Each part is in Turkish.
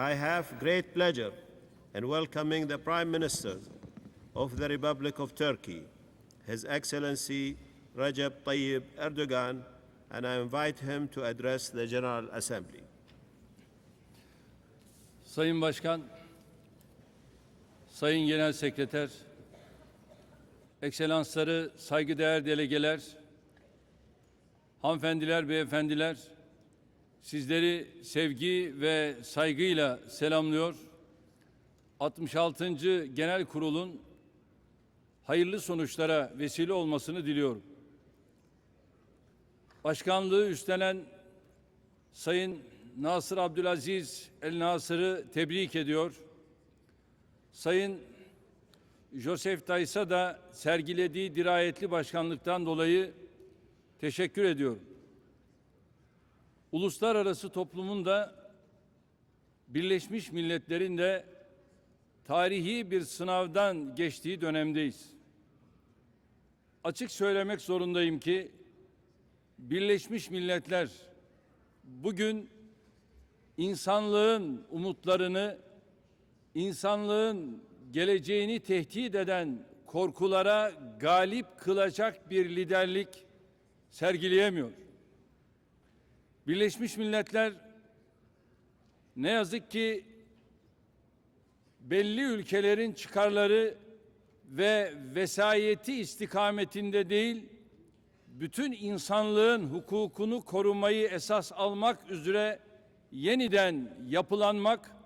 I have great pleasure in welcoming the Prime Minister of the Republic of Turkey, His Excellency Recep Tayyip Erdogan, and I invite him to address the General Assembly. Sayın Başkan, Sayın Genel Sekreter, Ekselansları, saygıdeğer delegeler, hanımefendiler, beyefendiler, sizleri sevgi ve saygıyla selamlıyor. 66. Genel Kurul'un hayırlı sonuçlara vesile olmasını diliyorum. Başkanlığı üstlenen Sayın Nasır Abdülaziz El Nasır'ı tebrik ediyor. Sayın Joseph Tays'a da sergilediği dirayetli başkanlıktan dolayı teşekkür ediyorum. Uluslararası toplumun da Birleşmiş Milletler'in de tarihi bir sınavdan geçtiği dönemdeyiz. Açık söylemek zorundayım ki Birleşmiş Milletler bugün insanlığın umutlarını, insanlığın geleceğini tehdit eden korkulara galip kılacak bir liderlik sergileyemiyor. Birleşmiş Milletler ne yazık ki belli ülkelerin çıkarları ve vesayeti istikametinde değil, bütün insanlığın hukukunu korumayı esas almak üzere yeniden yapılanmak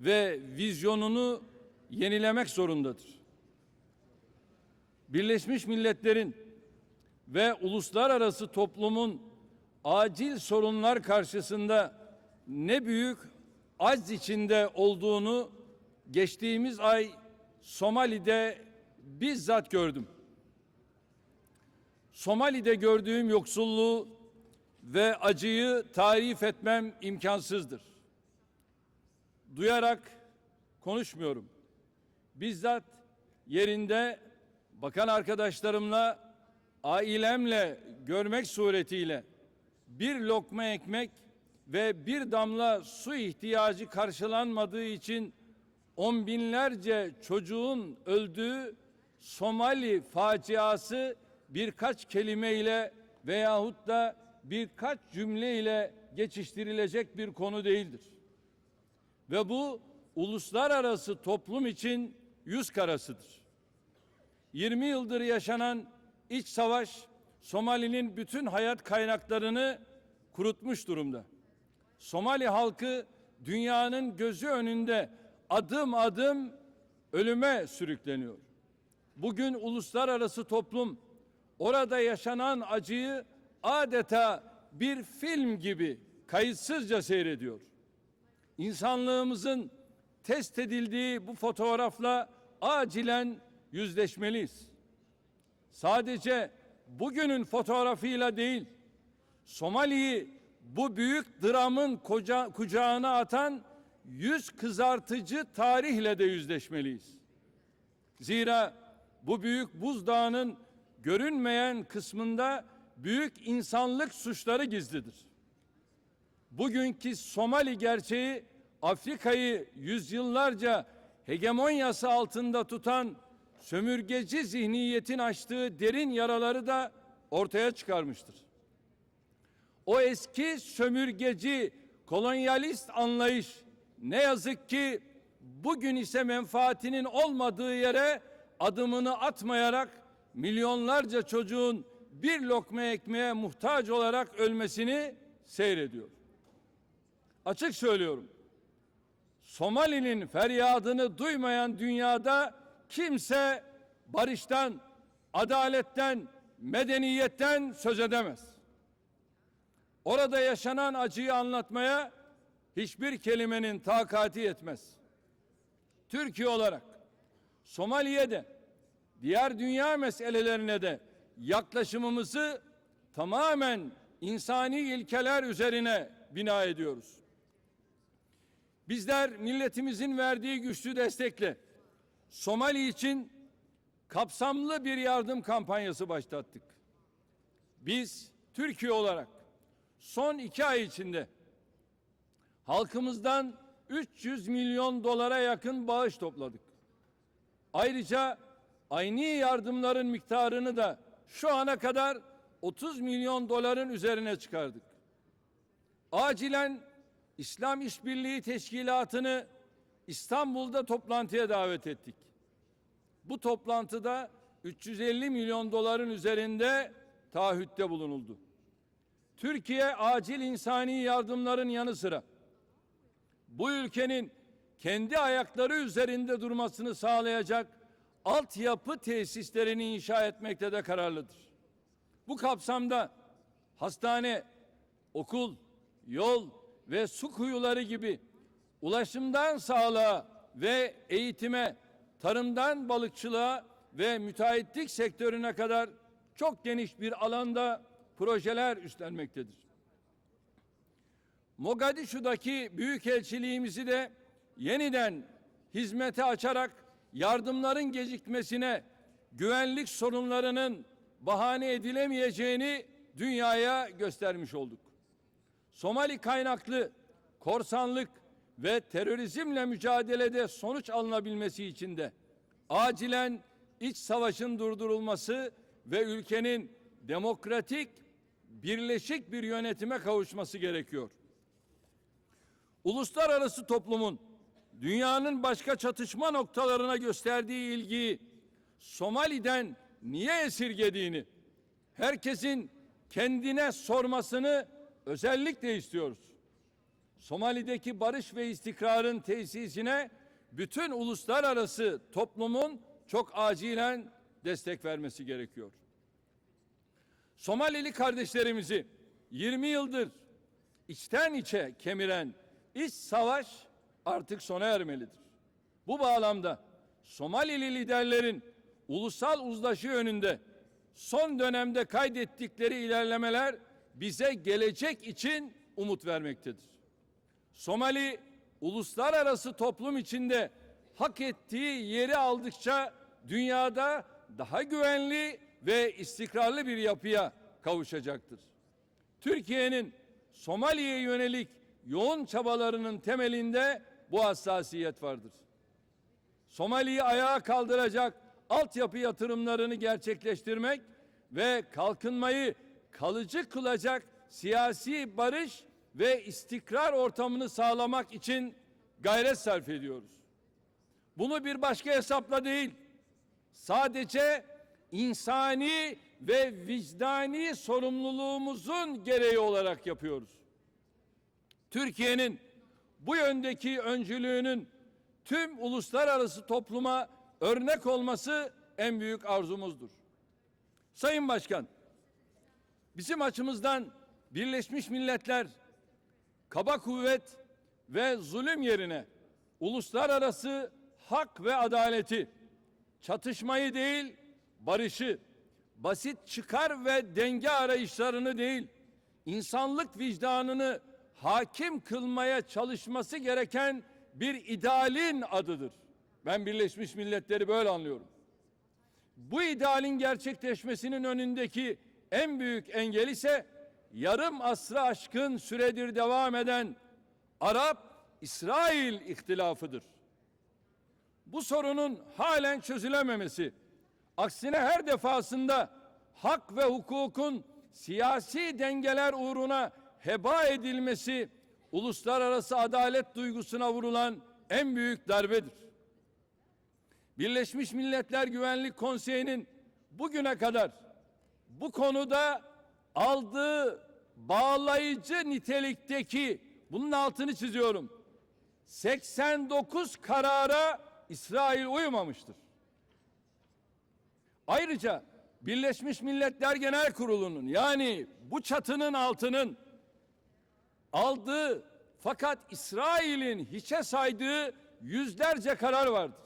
ve vizyonunu yenilemek zorundadır. Birleşmiş Milletler'in ve uluslararası toplumun acil sorunlar karşısında ne büyük acz içinde olduğunu geçtiğimiz ay Somali'de bizzat gördüm. Somali'de gördüğüm yoksulluğu ve acıyı tarif etmem imkansızdır. Duyarak konuşmuyorum. Bizzat yerinde bakan arkadaşlarımla, ailemle görmek suretiyle bir lokma ekmek ve bir damla su ihtiyacı karşılanmadığı için on binlerce çocuğun öldüğü Somali faciası birkaç kelimeyle veyahut da birkaç cümleyle geçiştirilecek bir konu değildir. Ve bu uluslararası toplum için yüz karasıdır. 20 yıldır yaşanan iç savaş Somali'nin bütün hayat kaynaklarını kurutmuş durumda. Somali halkı dünyanın gözü önünde adım adım ölüme sürükleniyor. Bugün uluslararası toplum orada yaşanan acıyı adeta bir film gibi kayıtsızca seyrediyor. İnsanlığımızın test edildiği bu fotoğrafla acilen yüzleşmeliyiz. Sadece bugünün fotoğrafıyla değil, Somali'yi bu büyük dramın koca, kucağına atan yüz kızartıcı tarihle de yüzleşmeliyiz. Zira bu büyük buzdağının görünmeyen kısmında büyük insanlık suçları gizlidir. Bugünkü Somali gerçeği Afrika'yı yüzyıllarca hegemonyası altında tutan sömürgeci zihniyetin açtığı derin yaraları da ortaya çıkarmıştır. O eski sömürgeci kolonyalist anlayış ne yazık ki bugün ise menfaatinin olmadığı yere adımını atmayarak milyonlarca çocuğun bir lokma ekmeğe muhtaç olarak ölmesini seyrediyor. Açık söylüyorum. Somali'nin feryadını duymayan dünyada kimse barıştan, adaletten, medeniyetten söz edemez. Orada yaşanan acıyı anlatmaya hiçbir kelimenin takati yetmez. Türkiye olarak Somali'ye diğer dünya meselelerine de yaklaşımımızı tamamen insani ilkeler üzerine bina ediyoruz. Bizler milletimizin verdiği güçlü destekle Somali için kapsamlı bir yardım kampanyası başlattık. Biz Türkiye olarak son iki ay içinde halkımızdan 300 milyon dolara yakın bağış topladık. Ayrıca aynı yardımların miktarını da şu ana kadar 30 milyon doların üzerine çıkardık. Acilen İslam İşbirliği Teşkilatı'nı İstanbul'da toplantıya davet ettik. Bu toplantıda 350 milyon doların üzerinde taahhütte bulunuldu. Türkiye acil insani yardımların yanı sıra bu ülkenin kendi ayakları üzerinde durmasını sağlayacak altyapı tesislerini inşa etmekte de kararlıdır. Bu kapsamda hastane, okul, yol ve su kuyuları gibi ulaşımdan sağlığa ve eğitime, tarımdan balıkçılığa ve müteahhitlik sektörüne kadar çok geniş bir alanda projeler üstlenmektedir. Mogadishu'daki büyükelçiliğimizi de yeniden hizmete açarak yardımların gecikmesine, güvenlik sorunlarının bahane edilemeyeceğini dünyaya göstermiş olduk. Somali kaynaklı korsanlık ve terörizmle mücadelede sonuç alınabilmesi için de acilen iç savaşın durdurulması ve ülkenin demokratik, birleşik bir yönetime kavuşması gerekiyor. Uluslararası toplumun dünyanın başka çatışma noktalarına gösterdiği ilgiyi Somali'den niye esirgediğini herkesin kendine sormasını özellikle istiyoruz. Somali'deki barış ve istikrarın tesisine bütün uluslararası toplumun çok acilen destek vermesi gerekiyor. Somalili kardeşlerimizi 20 yıldır içten içe kemiren iç savaş artık sona ermelidir. Bu bağlamda Somalili liderlerin ulusal uzlaşı yönünde son dönemde kaydettikleri ilerlemeler bize gelecek için umut vermektedir. Somali uluslararası toplum içinde hak ettiği yeri aldıkça dünyada daha güvenli ve istikrarlı bir yapıya kavuşacaktır. Türkiye'nin Somali'ye yönelik yoğun çabalarının temelinde bu hassasiyet vardır. Somali'yi ayağa kaldıracak altyapı yatırımlarını gerçekleştirmek ve kalkınmayı kalıcı kılacak siyasi barış ve istikrar ortamını sağlamak için gayret sarf ediyoruz. Bunu bir başka hesapla değil, sadece insani ve vicdani sorumluluğumuzun gereği olarak yapıyoruz. Türkiye'nin bu yöndeki öncülüğünün tüm uluslararası topluma örnek olması en büyük arzumuzdur. Sayın Başkan, bizim açımızdan Birleşmiş Milletler kaba kuvvet ve zulüm yerine uluslararası hak ve adaleti, çatışmayı değil, barışı, basit çıkar ve denge arayışlarını değil, insanlık vicdanını hakim kılmaya çalışması gereken bir idealin adıdır. Ben Birleşmiş Milletleri böyle anlıyorum. Bu idealin gerçekleşmesinin önündeki en büyük engel ise yarım asrı aşkın süredir devam eden Arap-İsrail ihtilafıdır. Bu sorunun halen çözülememesi, aksine her defasında hak ve hukukun siyasi dengeler uğruna heba edilmesi uluslararası adalet duygusuna vurulan en büyük darbedir. Birleşmiş Milletler Güvenlik Konseyi'nin bugüne kadar bu konuda aldığı bağlayıcı nitelikteki bunun altını çiziyorum. 89 karara İsrail uymamıştır. Ayrıca Birleşmiş Milletler Genel Kurulu'nun yani bu çatının altının aldığı fakat İsrail'in hiçe saydığı yüzlerce karar vardır.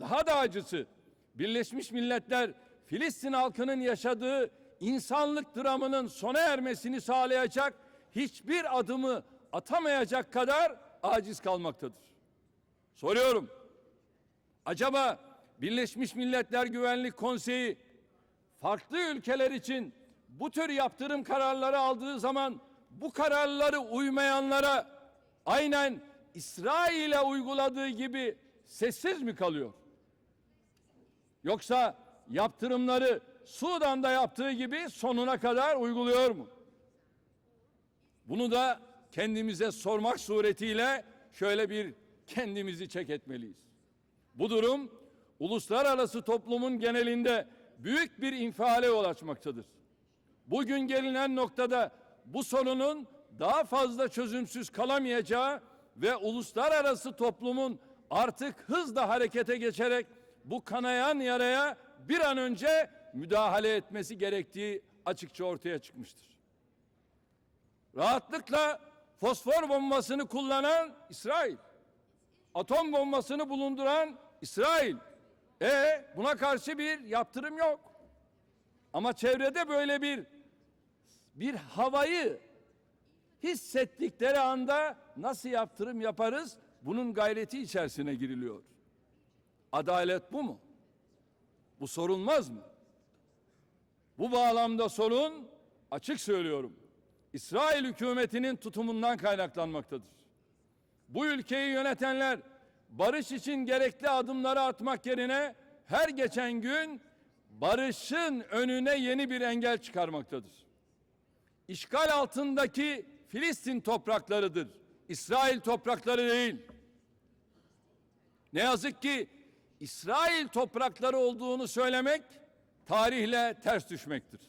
Daha da acısı Birleşmiş Milletler Filistin halkının yaşadığı insanlık dramının sona ermesini sağlayacak hiçbir adımı atamayacak kadar aciz kalmaktadır. Soruyorum. Acaba Birleşmiş Milletler Güvenlik Konseyi farklı ülkeler için bu tür yaptırım kararları aldığı zaman bu kararları uymayanlara aynen İsrail'e uyguladığı gibi sessiz mi kalıyor? Yoksa yaptırımları Sudan'da yaptığı gibi sonuna kadar uyguluyor mu? Bunu da kendimize sormak suretiyle şöyle bir kendimizi çek etmeliyiz. Bu durum uluslararası toplumun genelinde büyük bir infiale yol açmaktadır. Bugün gelinen noktada bu sorunun daha fazla çözümsüz kalamayacağı ve uluslararası toplumun artık hızla harekete geçerek bu kanayan yaraya bir an önce müdahale etmesi gerektiği açıkça ortaya çıkmıştır. Rahatlıkla fosfor bombasını kullanan İsrail, atom bombasını bulunduran İsrail. E buna karşı bir yaptırım yok. Ama çevrede böyle bir bir havayı hissettikleri anda nasıl yaptırım yaparız? Bunun gayreti içerisine giriliyor. Adalet bu mu? Bu sorulmaz mı? Bu bağlamda sorun açık söylüyorum. İsrail hükümetinin tutumundan kaynaklanmaktadır. Bu ülkeyi yönetenler barış için gerekli adımları atmak yerine her geçen gün barışın önüne yeni bir engel çıkarmaktadır. İşgal altındaki Filistin topraklarıdır. İsrail toprakları değil. Ne yazık ki İsrail toprakları olduğunu söylemek tarihle ters düşmektir.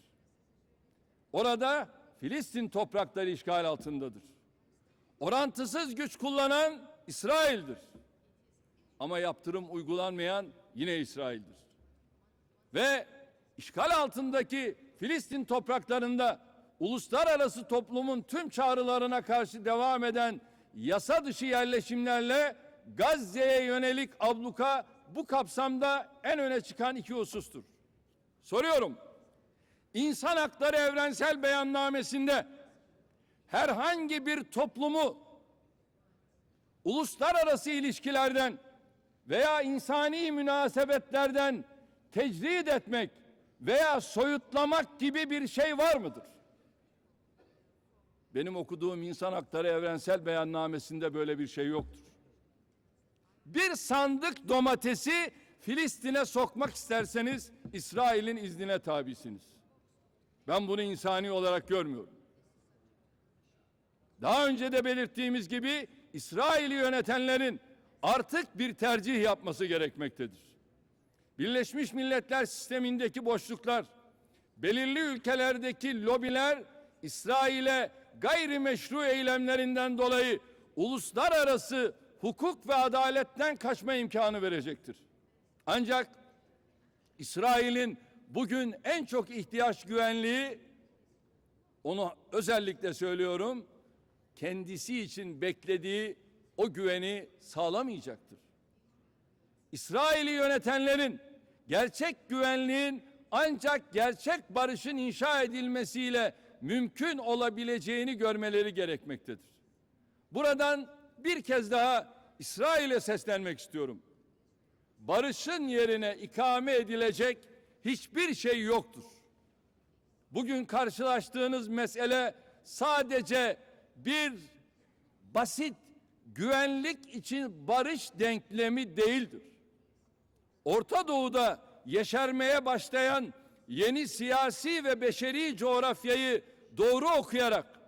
Orada Filistin toprakları işgal altındadır. Orantısız güç kullanan İsrail'dir. Ama yaptırım uygulanmayan yine İsrail'dir. Ve işgal altındaki Filistin topraklarında uluslararası toplumun tüm çağrılarına karşı devam eden yasa dışı yerleşimlerle Gazze'ye yönelik abluka bu kapsamda en öne çıkan iki husustur. Soruyorum. İnsan Hakları Evrensel Beyannamesi'nde herhangi bir toplumu uluslararası ilişkilerden veya insani münasebetlerden tecrid etmek veya soyutlamak gibi bir şey var mıdır? Benim okuduğum İnsan Hakları Evrensel Beyannamesi'nde böyle bir şey yoktur. Bir sandık domatesi Filistin'e sokmak isterseniz İsrail'in iznine tabisiniz. Ben bunu insani olarak görmüyorum. Daha önce de belirttiğimiz gibi İsrail'i yönetenlerin artık bir tercih yapması gerekmektedir. Birleşmiş Milletler sistemindeki boşluklar, belirli ülkelerdeki lobiler İsrail'e gayrimeşru eylemlerinden dolayı uluslararası hukuk ve adaletten kaçma imkanı verecektir. Ancak İsrail'in bugün en çok ihtiyaç güvenliği onu özellikle söylüyorum kendisi için beklediği o güveni sağlamayacaktır. İsrail'i yönetenlerin gerçek güvenliğin ancak gerçek barışın inşa edilmesiyle mümkün olabileceğini görmeleri gerekmektedir. Buradan bir kez daha İsrail'e seslenmek istiyorum. Barışın yerine ikame edilecek hiçbir şey yoktur. Bugün karşılaştığınız mesele sadece bir basit güvenlik için barış denklemi değildir. Orta Doğu'da yeşermeye başlayan yeni siyasi ve beşeri coğrafyayı doğru okuyarak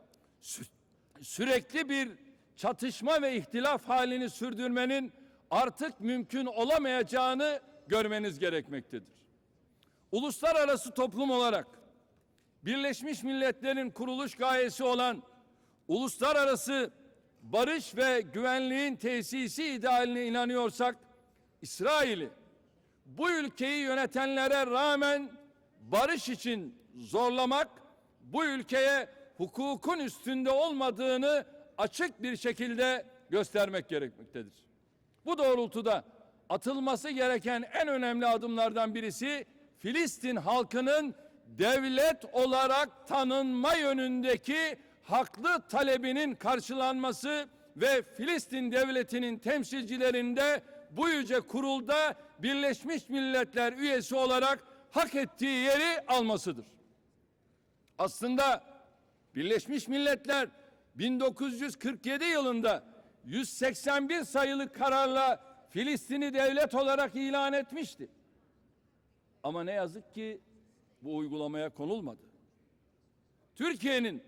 sü- sürekli bir çatışma ve ihtilaf halini sürdürmenin artık mümkün olamayacağını görmeniz gerekmektedir. Uluslararası toplum olarak Birleşmiş Milletler'in kuruluş gayesi olan uluslararası barış ve güvenliğin tesisi idealine inanıyorsak İsrail'i bu ülkeyi yönetenlere rağmen barış için zorlamak bu ülkeye hukukun üstünde olmadığını açık bir şekilde göstermek gerekmektedir. Bu doğrultuda atılması gereken en önemli adımlardan birisi Filistin halkının devlet olarak tanınma yönündeki haklı talebinin karşılanması ve Filistin devletinin temsilcilerinde bu yüce kurulda Birleşmiş Milletler üyesi olarak hak ettiği yeri almasıdır. Aslında Birleşmiş Milletler 1947 yılında 181 sayılı kararla Filistin'i devlet olarak ilan etmişti. Ama ne yazık ki bu uygulamaya konulmadı. Türkiye'nin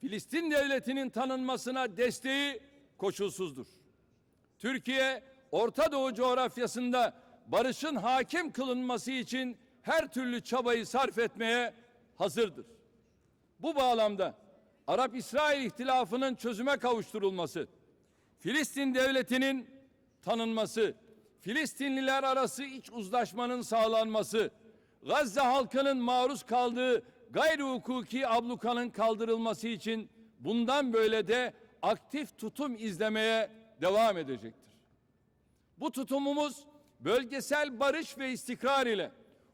Filistin devletinin tanınmasına desteği koşulsuzdur. Türkiye, Orta Doğu coğrafyasında barışın hakim kılınması için her türlü çabayı sarf etmeye hazırdır. Bu bağlamda Arap-İsrail ihtilafının çözüme kavuşturulması, Filistin devletinin tanınması, Filistinliler arası iç uzlaşmanın sağlanması, Gazze halkının maruz kaldığı gayri hukuki ablukanın kaldırılması için bundan böyle de aktif tutum izlemeye devam edecektir. Bu tutumumuz bölgesel barış ve istikrar ile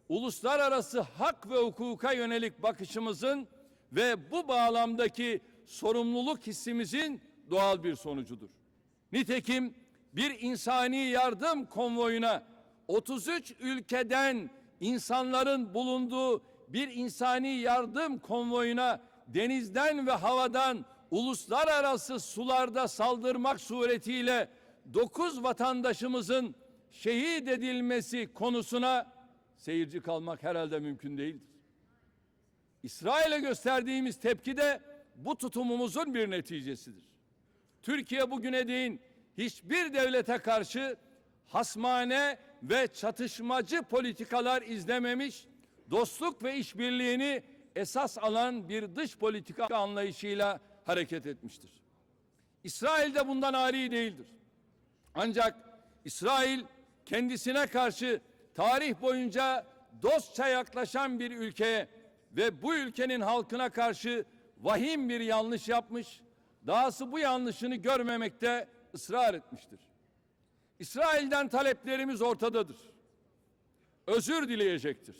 uluslararası hak ve hukuka yönelik bakışımızın ve bu bağlamdaki sorumluluk hissimizin doğal bir sonucudur. Nitekim bir insani yardım konvoyuna 33 ülkeden insanların bulunduğu bir insani yardım konvoyuna denizden ve havadan uluslararası sularda saldırmak suretiyle 9 vatandaşımızın şehit edilmesi konusuna seyirci kalmak herhalde mümkün değildir. İsrail'e gösterdiğimiz tepki de bu tutumumuzun bir neticesidir. Türkiye bugüne değin hiçbir devlete karşı hasmane ve çatışmacı politikalar izlememiş, dostluk ve işbirliğini esas alan bir dış politika anlayışıyla hareket etmiştir. İsrail de bundan ari değildir. Ancak İsrail kendisine karşı tarih boyunca dostça yaklaşan bir ülkeye ve bu ülkenin halkına karşı vahim bir yanlış yapmış, dahası bu yanlışını görmemekte ısrar etmiştir. İsrail'den taleplerimiz ortadadır. Özür dileyecektir.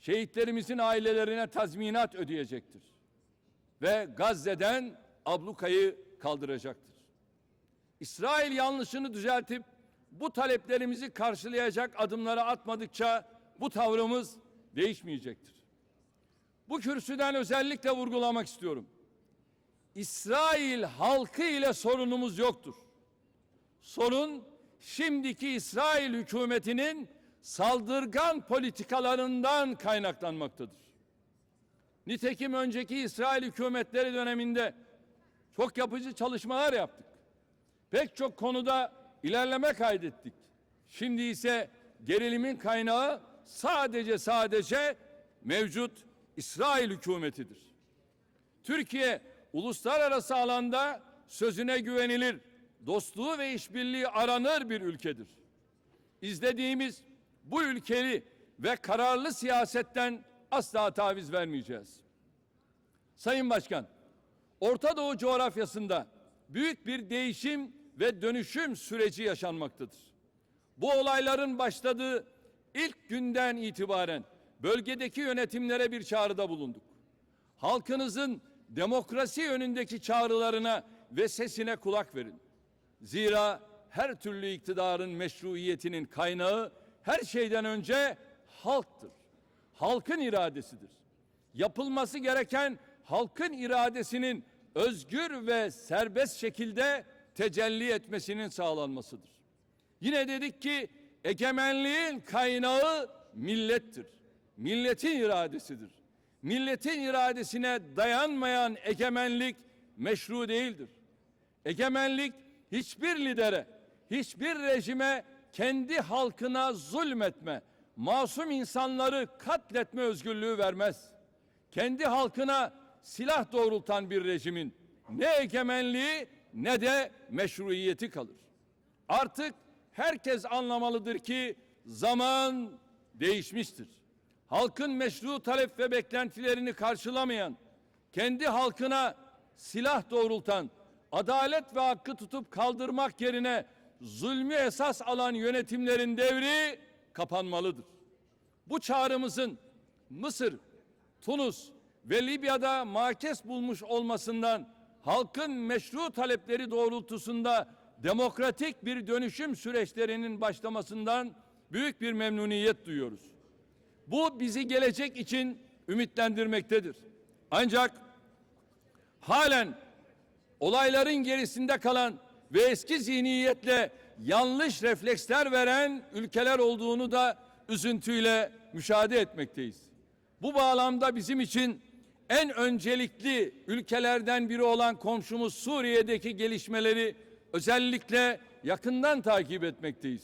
Şehitlerimizin ailelerine tazminat ödeyecektir. Ve Gazze'den ablukayı kaldıracaktır. İsrail yanlışını düzeltip bu taleplerimizi karşılayacak adımları atmadıkça bu tavrımız değişmeyecektir. Bu kürsüden özellikle vurgulamak istiyorum. İsrail halkı ile sorunumuz yoktur. Sorun şimdiki İsrail hükümetinin saldırgan politikalarından kaynaklanmaktadır. Nitekim önceki İsrail hükümetleri döneminde çok yapıcı çalışmalar yaptık. Pek çok konuda ilerleme kaydettik. Şimdi ise gerilimin kaynağı sadece sadece mevcut İsrail hükümetidir. Türkiye uluslararası alanda sözüne güvenilir, dostluğu ve işbirliği aranır bir ülkedir. İzlediğimiz bu ülkeli ve kararlı siyasetten asla taviz vermeyeceğiz. Sayın Başkan, Orta Doğu coğrafyasında büyük bir değişim ve dönüşüm süreci yaşanmaktadır. Bu olayların başladığı ilk günden itibaren bölgedeki yönetimlere bir çağrıda bulunduk. Halkınızın demokrasi yönündeki çağrılarına ve sesine kulak verin. Zira her türlü iktidarın meşruiyetinin kaynağı her şeyden önce halktır. Halkın iradesidir. Yapılması gereken halkın iradesinin özgür ve serbest şekilde tecelli etmesinin sağlanmasıdır. Yine dedik ki egemenliğin kaynağı millettir. Milletin iradesidir. Milletin iradesine dayanmayan egemenlik meşru değildir. Egemenlik hiçbir lidere, hiçbir rejime kendi halkına zulmetme, masum insanları katletme özgürlüğü vermez. Kendi halkına silah doğrultan bir rejimin ne egemenliği ne de meşruiyeti kalır. Artık herkes anlamalıdır ki zaman değişmiştir. Halkın meşru talep ve beklentilerini karşılamayan, kendi halkına silah doğrultan, adalet ve hakkı tutup kaldırmak yerine zulmü esas alan yönetimlerin devri kapanmalıdır. Bu çağrımızın Mısır, Tunus ve Libya'da makes bulmuş olmasından halkın meşru talepleri doğrultusunda demokratik bir dönüşüm süreçlerinin başlamasından büyük bir memnuniyet duyuyoruz. Bu bizi gelecek için ümitlendirmektedir. Ancak halen olayların gerisinde kalan ve eski zihniyetle yanlış refleksler veren ülkeler olduğunu da üzüntüyle müşahede etmekteyiz. Bu bağlamda bizim için en öncelikli ülkelerden biri olan komşumuz Suriye'deki gelişmeleri özellikle yakından takip etmekteyiz.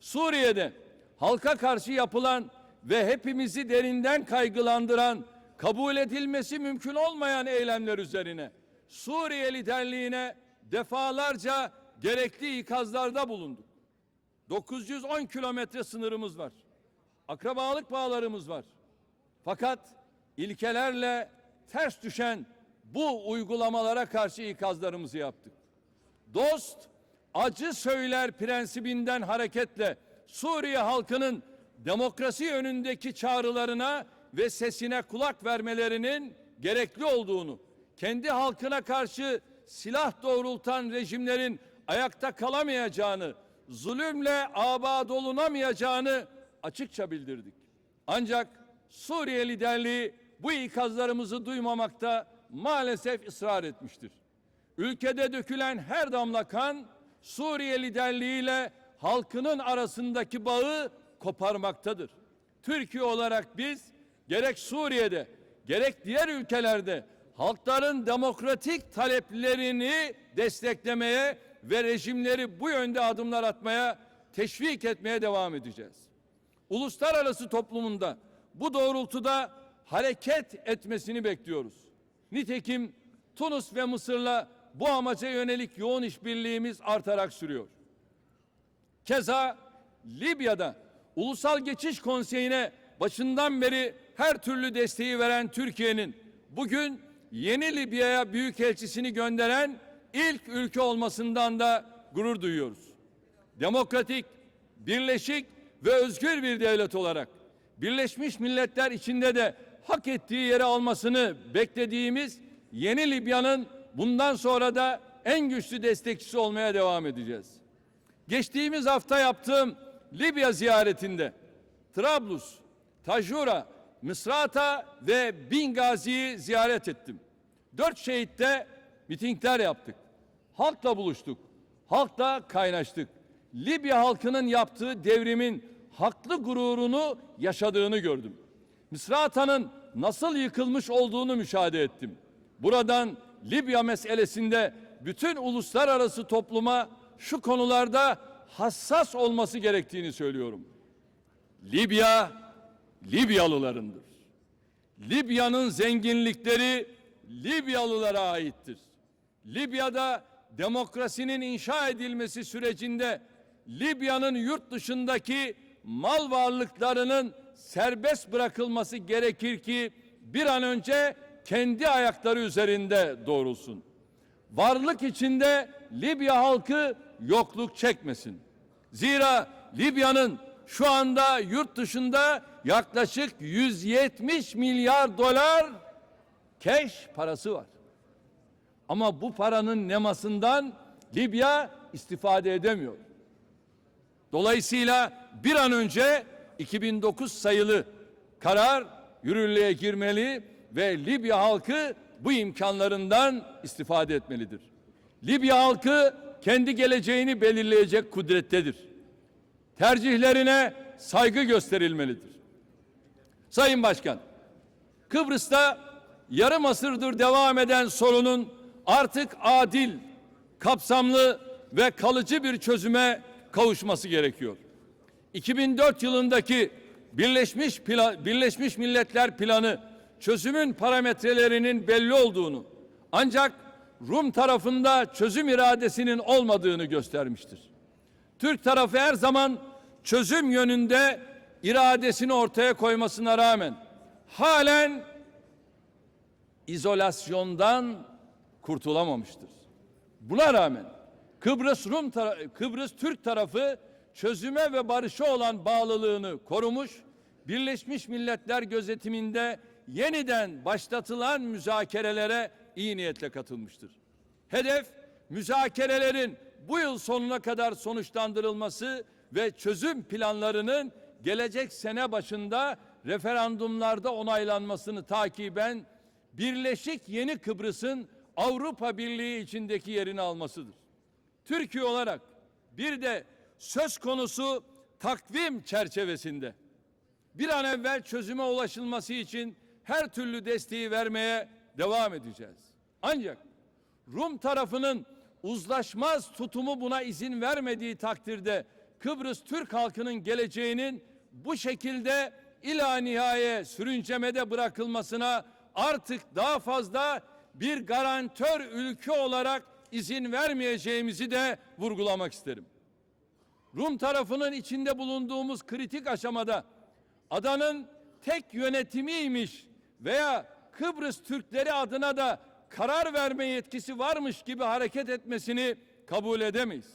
Suriye'de halka karşı yapılan ve hepimizi derinden kaygılandıran, kabul edilmesi mümkün olmayan eylemler üzerine Suriye liderliğine defalarca gerekli ikazlarda bulunduk. 910 kilometre sınırımız var. Akrabalık bağlarımız var. Fakat ilkelerle ters düşen bu uygulamalara karşı ikazlarımızı yaptık. Dost acı söyler prensibinden hareketle Suriye halkının demokrasi yönündeki çağrılarına ve sesine kulak vermelerinin gerekli olduğunu, kendi halkına karşı silah doğrultan rejimlerin ayakta kalamayacağını, zulümle abad olunamayacağını açıkça bildirdik. Ancak Suriye liderliği bu ikazlarımızı duymamakta maalesef ısrar etmiştir. Ülkede dökülen her damla kan Suriye liderliğiyle halkının arasındaki bağı koparmaktadır. Türkiye olarak biz gerek Suriye'de gerek diğer ülkelerde halkların demokratik taleplerini desteklemeye ve rejimleri bu yönde adımlar atmaya teşvik etmeye devam edeceğiz. Uluslararası toplumunda bu doğrultuda hareket etmesini bekliyoruz. Nitekim Tunus ve Mısır'la bu amaca yönelik yoğun işbirliğimiz artarak sürüyor. Keza Libya'da Ulusal Geçiş Konseyi'ne başından beri her türlü desteği veren Türkiye'nin bugün yeni Libya'ya büyükelçisini gönderen ilk ülke olmasından da gurur duyuyoruz. Demokratik, birleşik ve özgür bir devlet olarak Birleşmiş Milletler içinde de hak ettiği yeri almasını beklediğimiz yeni Libya'nın bundan sonra da en güçlü destekçisi olmaya devam edeceğiz. Geçtiğimiz hafta yaptığım Libya ziyaretinde Trablus, Tajura, Misrata ve Bingazi'yi ziyaret ettim. Dört şehitte mitingler yaptık. Halkla buluştuk. Halkla kaynaştık. Libya halkının yaptığı devrimin haklı gururunu yaşadığını gördüm. Misrata'nın nasıl yıkılmış olduğunu müşahede ettim. Buradan Libya meselesinde bütün uluslararası topluma şu konularda hassas olması gerektiğini söylüyorum. Libya Libyalılarındır. Libya'nın zenginlikleri Libyalılara aittir. Libya'da demokrasinin inşa edilmesi sürecinde Libya'nın yurt dışındaki mal varlıklarının serbest bırakılması gerekir ki bir an önce kendi ayakları üzerinde doğrulsun. Varlık içinde Libya halkı yokluk çekmesin. Zira Libya'nın şu anda yurt dışında yaklaşık 170 milyar dolar keş parası var. Ama bu paranın nemasından Libya istifade edemiyor. Dolayısıyla bir an önce 2009 sayılı karar yürürlüğe girmeli ve Libya halkı bu imkanlarından istifade etmelidir. Libya halkı kendi geleceğini belirleyecek kudrettedir. Tercihlerine saygı gösterilmelidir. Sayın Başkan, Kıbrıs'ta yarım asırdır devam eden sorunun artık adil, kapsamlı ve kalıcı bir çözüme kavuşması gerekiyor. 2004 yılındaki Birleşmiş Pla- Birleşmiş Milletler planı çözümün parametrelerinin belli olduğunu ancak Rum tarafında çözüm iradesinin olmadığını göstermiştir. Türk tarafı her zaman çözüm yönünde iradesini ortaya koymasına rağmen halen izolasyondan kurtulamamıştır. Buna rağmen Kıbrıs Rum Kıbrıs Türk tarafı çözüme ve barışa olan bağlılığını korumuş, Birleşmiş Milletler gözetiminde yeniden başlatılan müzakerelere iyi niyetle katılmıştır. Hedef müzakerelerin bu yıl sonuna kadar sonuçlandırılması ve çözüm planlarının gelecek sene başında referandumlarda onaylanmasını takiben Birleşik Yeni Kıbrıs'ın Avrupa Birliği içindeki yerini almasıdır. Türkiye olarak bir de söz konusu takvim çerçevesinde bir an evvel çözüme ulaşılması için her türlü desteği vermeye devam edeceğiz. Ancak Rum tarafının uzlaşmaz tutumu buna izin vermediği takdirde Kıbrıs Türk halkının geleceğinin bu şekilde ila nihaye sürüncemede bırakılmasına artık daha fazla bir garantör ülke olarak izin vermeyeceğimizi de vurgulamak isterim. Rum tarafının içinde bulunduğumuz kritik aşamada adanın tek yönetimiymiş veya Kıbrıs Türkleri adına da karar verme yetkisi varmış gibi hareket etmesini kabul edemeyiz.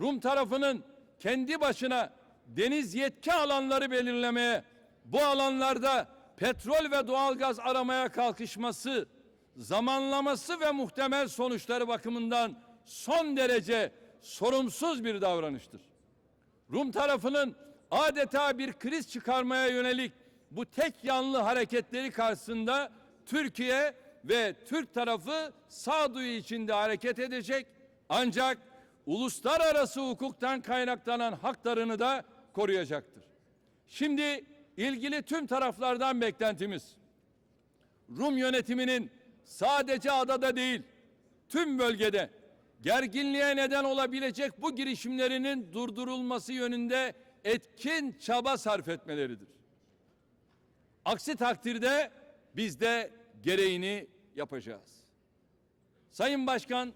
Rum tarafının kendi başına deniz yetki alanları belirlemeye, bu alanlarda petrol ve doğalgaz aramaya kalkışması, zamanlaması ve muhtemel sonuçları bakımından son derece sorumsuz bir davranıştır. Rum tarafının adeta bir kriz çıkarmaya yönelik bu tek yanlı hareketleri karşısında Türkiye ve Türk tarafı sağduyu içinde hareket edecek ancak uluslararası hukuktan kaynaklanan haklarını da koruyacaktır. Şimdi ilgili tüm taraflardan beklentimiz Rum yönetiminin sadece adada değil tüm bölgede gerginliğe neden olabilecek bu girişimlerinin durdurulması yönünde etkin çaba sarf etmeleridir. Aksi takdirde biz de gereğini yapacağız. Sayın Başkan,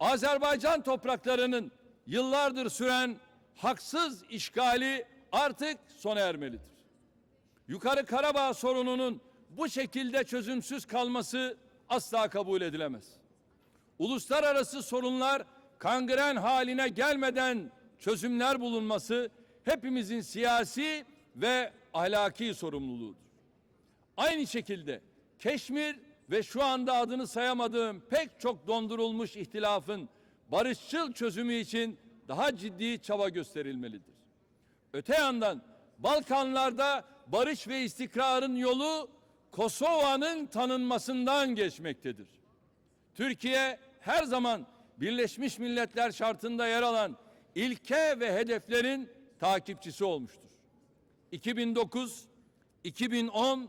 Azerbaycan topraklarının yıllardır süren haksız işgali artık sona ermelidir. Yukarı Karabağ sorununun bu şekilde çözümsüz kalması asla kabul edilemez. Uluslararası sorunlar kangren haline gelmeden çözümler bulunması hepimizin siyasi ve ahlaki sorumluluğudur. Aynı şekilde Keşmir ve şu anda adını sayamadığım pek çok dondurulmuş ihtilafın barışçıl çözümü için daha ciddi çaba gösterilmelidir. Öte yandan Balkanlarda barış ve istikrarın yolu Kosova'nın tanınmasından geçmektedir. Türkiye her zaman Birleşmiş Milletler şartında yer alan ilke ve hedeflerin takipçisi olmuştur. 2009 2010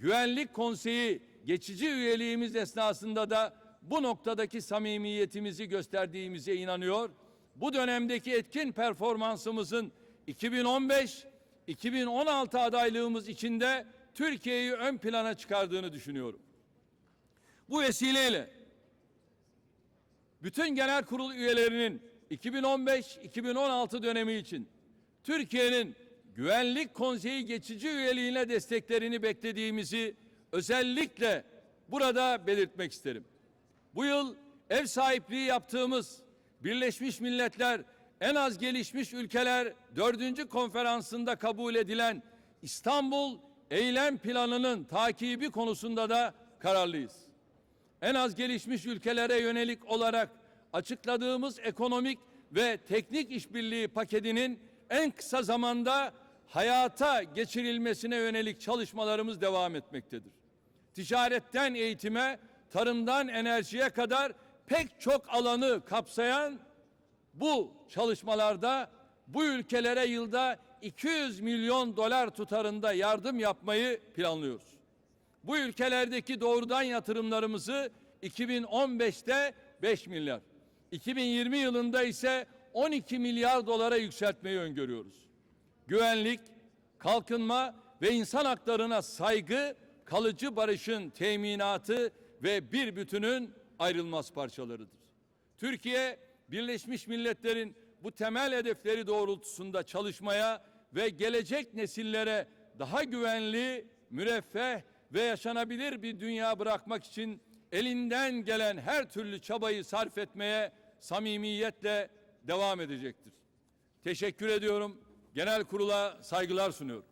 Güvenlik Konseyi geçici üyeliğimiz esnasında da bu noktadaki samimiyetimizi gösterdiğimize inanıyor. Bu dönemdeki etkin performansımızın 2015-2016 adaylığımız içinde Türkiye'yi ön plana çıkardığını düşünüyorum. Bu vesileyle bütün genel kurul üyelerinin 2015-2016 dönemi için Türkiye'nin Güvenlik Konseyi geçici üyeliğine desteklerini beklediğimizi özellikle burada belirtmek isterim. Bu yıl ev sahipliği yaptığımız Birleşmiş Milletler en az gelişmiş ülkeler dördüncü konferansında kabul edilen İstanbul Eylem Planı'nın takibi konusunda da kararlıyız. En az gelişmiş ülkelere yönelik olarak açıkladığımız ekonomik ve teknik işbirliği paketinin en kısa zamanda hayata geçirilmesine yönelik çalışmalarımız devam etmektedir. Ticaretten eğitime, tarımdan enerjiye kadar pek çok alanı kapsayan bu çalışmalarda bu ülkelere yılda 200 milyon dolar tutarında yardım yapmayı planlıyoruz. Bu ülkelerdeki doğrudan yatırımlarımızı 2015'te 5 milyar, 2020 yılında ise 12 milyar dolara yükseltmeyi öngörüyoruz. Güvenlik, kalkınma ve insan haklarına saygı, kalıcı barışın teminatı ve bir bütünün ayrılmaz parçalarıdır. Türkiye, Birleşmiş Milletler'in bu temel hedefleri doğrultusunda çalışmaya ve gelecek nesillere daha güvenli, müreffeh ve yaşanabilir bir dünya bırakmak için elinden gelen her türlü çabayı sarf etmeye samimiyetle devam edecektir. Teşekkür ediyorum. Genel kurula saygılar sunuyorum.